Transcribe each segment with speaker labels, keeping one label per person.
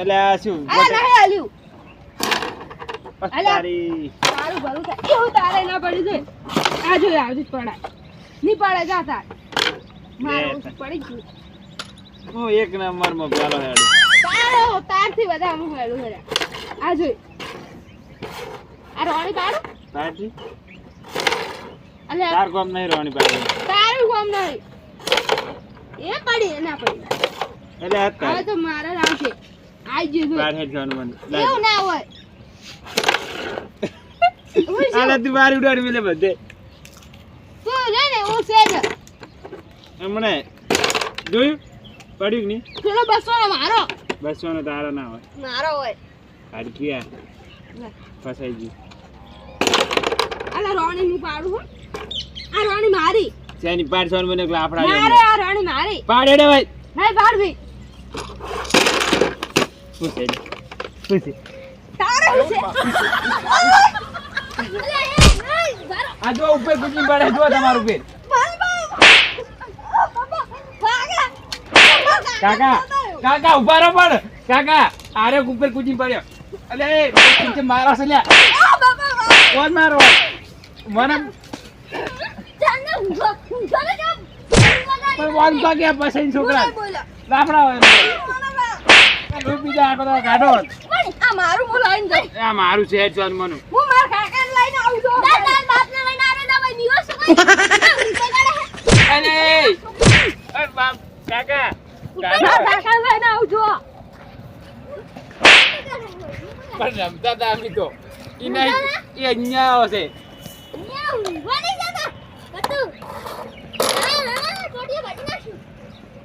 Speaker 1: એટલે આ શું?
Speaker 2: આ નહીં આલ્યું અલ્યા.
Speaker 1: તારી
Speaker 2: તારું ભલું થાય. એવું તારે ના પડી જોઈ આ જોઈ આવજો પડાય. ની પડે જા તાર. મારું પડી ગયું.
Speaker 1: હું એક નંબરમાં પેલો હેડ.
Speaker 2: તારો તારથી બધા હું હેડું હેડ્યા આ જોઈ આ રોણી પાડું?
Speaker 1: તારથી?
Speaker 2: અને
Speaker 1: તાર કોમ નહીં રોણી પાડી.
Speaker 2: તારું કોમ નહીં. એ પડી ના પડી.
Speaker 1: એટલે
Speaker 2: હવે તો મારા આવશે આઈ
Speaker 1: બાર હેડ ખાવાનું મન.
Speaker 2: એવું ના હોય?
Speaker 1: આલે તું બાર ઉડાડી મેલે બધે.
Speaker 2: તું રે ને હું છે જ.
Speaker 1: હમણે જોયું? પડ્યું નહીં?
Speaker 2: પેલો બસો નો મારો
Speaker 1: બસવાનો તારો ના હોય.
Speaker 2: મારો હોય.
Speaker 1: હાડકી આ ફસાઈ ગયું.
Speaker 2: અલા રોણી નું પાડું હો. આ રોણી મારી.
Speaker 1: સેની પાડસો મને આપડા
Speaker 2: મારે આ રોણી મારી.
Speaker 1: પાડ ભાઈ.
Speaker 2: નહીં પાડવી.
Speaker 1: શું છે? શું છે?
Speaker 2: તારે છે.
Speaker 1: આ જો ઉપર કુચી પડે જો તમારું પેટ. કાકા કાકા ઊભા રહો પણ. કાકા આરે ઉપર કુચી પડ્યો અલે કુચી મારો છે લ્યા. કોણ મારો? મને? પણ તો ગયા પછી છોકરા. લાફડા હોય બીજા
Speaker 2: મારું હું
Speaker 1: મારું છે જોન મનું
Speaker 2: ના ભાઈ, દિવસ. ઊંઘો
Speaker 1: અરે બાપ કાકા કાકા
Speaker 2: લઈને આવું છું.
Speaker 1: પણ રમતા તો એ અહીંયા આવશે.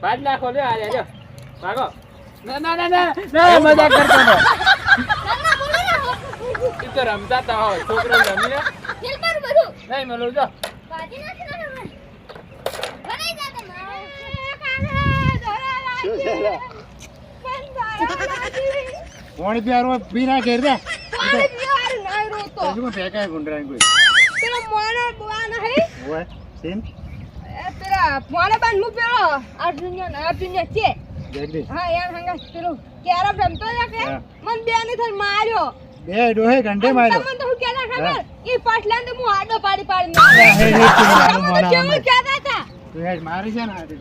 Speaker 1: બાજ નાખો લે આ ભાગો ના ના ના ના ના મજાક કરતો હતો
Speaker 2: ઘરના બોલો ને.
Speaker 1: ઈ તો રમતા હતા હો છોકરો રમીને. નહીં મળું જો.
Speaker 2: પાણી
Speaker 3: પીવાનું પી ના ઘેર દે. હજુ ફેંકાય ગુંડરાને કોઈ
Speaker 2: પેલો મોનો બુઆ નહીં?
Speaker 3: ઓય સીન
Speaker 2: પેલા મોનો બાન પેલો છે.
Speaker 3: જગદીશ
Speaker 2: હા, યાર હંગાત પેલું કેરમ રમતો હતો કે? મને બે ને થઈને માર્યો.
Speaker 3: બે ડોહે ઘંટે માર્યો.
Speaker 2: તમને તો હું ખબર? ઈ હું આડો પાડી પાડી
Speaker 3: મારું
Speaker 2: તમને કેવું કહેતા હતા?
Speaker 3: તું હેડ મારી છે ને હાથી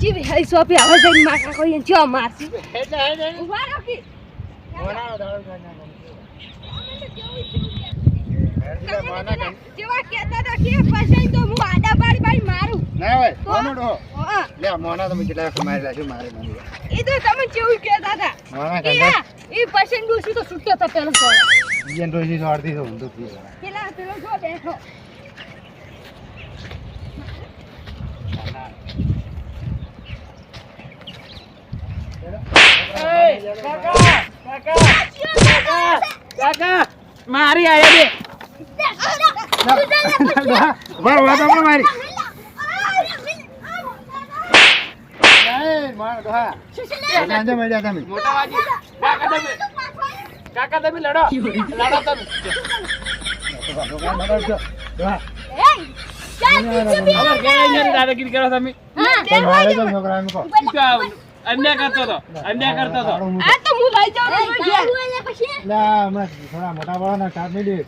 Speaker 2: જીવી હઈ સોપી હવે જઈને માકા કોઈ ચો મારતી
Speaker 3: હેડ હેડ હેડ.
Speaker 2: ઊભા રાખી
Speaker 3: મોનાનો દાડો કાઢ નાખો.
Speaker 2: જેવા કહેતા હતા કે પછી તો હું આડા પાડી પાડી મારું.
Speaker 3: ના હોય
Speaker 2: હા,
Speaker 3: લે મોના તમે કેટલા વખત મારી લાગ્યું મારે મને.
Speaker 2: ઈ તો તમે કેવું કહેતા હતા.
Speaker 3: મોના
Speaker 2: કે
Speaker 3: ઘંટે
Speaker 2: પછી ડૂસી તો છૂટ્યો તો પેલો તો
Speaker 3: બીજા ડોસી તો અડધી તો ઊંધું પી જાય.
Speaker 2: પેલા પેલો જો બેઠો.
Speaker 1: કાકા કાકા કાકા કાકા મારી આયા બે
Speaker 3: ઊભા રહો, ઊભા તો હમણાં મારી. એટલે અંદર મરી
Speaker 1: કાકા તમે લડો લડો તમે દાદાગીરી કરો તમે અન્યાય કરતો હતો અન્યાય કરતો હતો
Speaker 2: આ
Speaker 3: હમણાં થોડા મોટા બળાના કાપ મેલી.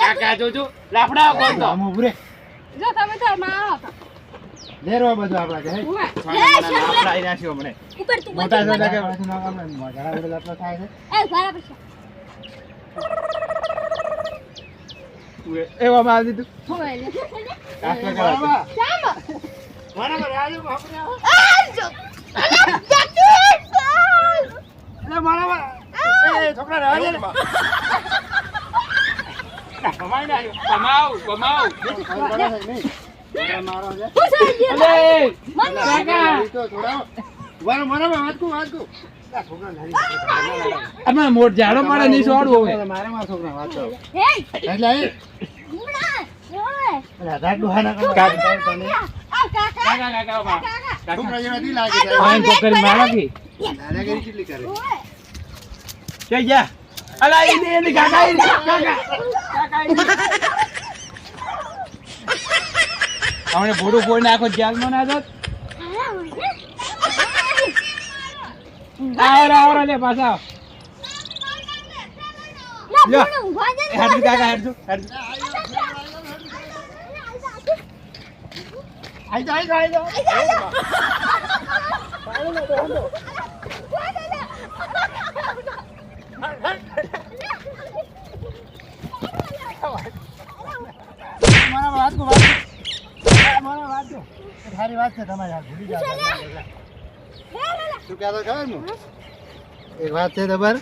Speaker 1: કાકા જોજો લાફડા કોણ તો
Speaker 3: આમ ઊભું
Speaker 2: જો તમે તો મારો હતા.
Speaker 3: લે બધું આપણા કે,
Speaker 1: લાફડા આવી નાખ્યો હમણે.
Speaker 2: ઉપર તું
Speaker 3: મોટા
Speaker 2: બધું
Speaker 3: કે પાછું ના કામ ઘણા બધા લાપતા થાય છે.
Speaker 2: એ ઘરે પછી
Speaker 1: એવા માં આવી દીધું.
Speaker 2: હોય લે.
Speaker 3: કાચમાં બરાબર, રાજુ, બાપરે
Speaker 2: આ જો. અલા, જગદીશ!
Speaker 3: લે, બરાબર. એ, છોકરા રહેવા દે ને.
Speaker 1: કમાઈ નાખ્યો કમાવ કમાવ
Speaker 3: છે, મારો છે.
Speaker 1: અલે
Speaker 2: મને
Speaker 1: કાકા
Speaker 3: તો છોડાવો.
Speaker 1: મોટ જાડો નહીં છોડવું હવે
Speaker 3: મારે મારા છોકરા વાંચો.
Speaker 2: હે,
Speaker 3: એટલે દાદાગીરી કેટલી કરે
Speaker 1: કે જા અલા ઈ ને કાકા ઈ કાકા કાકા ભોડું ફોડ નાખો જેલમાં ના જાત
Speaker 2: આયા હોય ને.
Speaker 1: આવો રે, આવો રે, લે પાછા. હેડજો કાકા હેડજો હેડજો
Speaker 3: આઈ જા આઈ જા આઈ જા વાત શું કહેતો છો એક વાત છે તમારે